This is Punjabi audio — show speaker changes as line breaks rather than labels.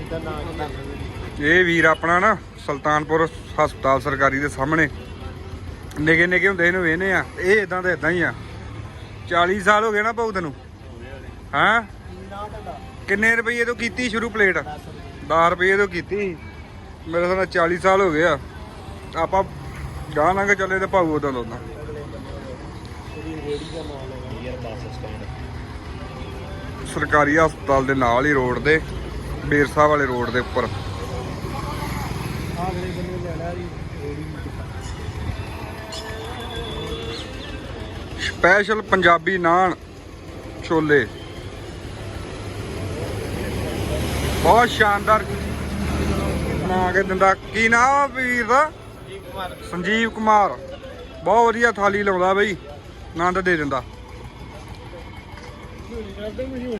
ਇਹਦਾ
ਇਹ ਵੀਰ ਆਪਣਾ ਨਾ ਸੁਲਤਾਨਪੁਰ ਹਸਪਤਾਲ ਸਰਕਾਰੀ ਦੇ ਸਾਹਮਣੇ। ਨਿੱਕੇ ਨਿੱਕੇ ਹੁੰਦੇ ਇਹਨੂੰ ਵੇਹਨੇ ਆ। ਇਹ ਇਦਾਂ ਦਾ ਇਦਾਂ ਹੀ ਆ। 40 ਸਾਲ ਹੋ ਗਏ ਨਾ ਭਾਊ ਤੈਨੂੰ ਹਾਂ? ਕਿੰਨੇ ਰੁਪਏ ਤੋਂ ਕੀਤੀ ਸ਼ੁਰੂ ਪਲੇਟ? 10 ਰੁਪਏ ਤੋਂ ਕੀਤੀ। ਮੇਰੇ ਸਾਲ 40 ਸਾਲ ਹੋ ਗਏ ਆ। ਆਪਾਂ ਗਾਂ ਲੰਘ ਚੱਲੇ ਤੇ ਭਾਊ ਉਦੋਂ ਲਾਉਂਦਾ
ਰੇੜੀ ਦਾ ਨਾਂ ਲੈਣਾ ਯਾਰ ਬੱਸ ਸਟੈਂਡ
ਸਰਕਾਰੀ ਹਸਪਤਾਲ ਦੇ ਨਾਲ ਹੀ ਰੋਡ ਦੇ ਬੇਰਸਾ ਵਾਲੇ ਰੋਡ ਦੇ ਉੱਪਰ।
ਆਗਲੇ ਬੰਨੇ ਲੈਣਾ ਜੀ ਰੇੜੀ
ਸਪੈਸ਼ਲ ਪੰਜਾਬੀ ਨਾਨ ਛੋਲੇ। ਬਹੁਤ ਸ਼ਾਨਦਾਰ ਬਣਾ ਕੇ ਦਿੰਦਾ। ਕੀ ਨਾਮ ਆ ਵੀਰ ਦਾ? ਸੰਜੀਵ ਕੁਮਾਰ। ਬਹੁਤ ਵਧੀਆ ਥਾਲੀ ਲਾਉਂਦਾ ਬਈ ਆਨੰਦ ਦੇ ਦਿੰਦਾ।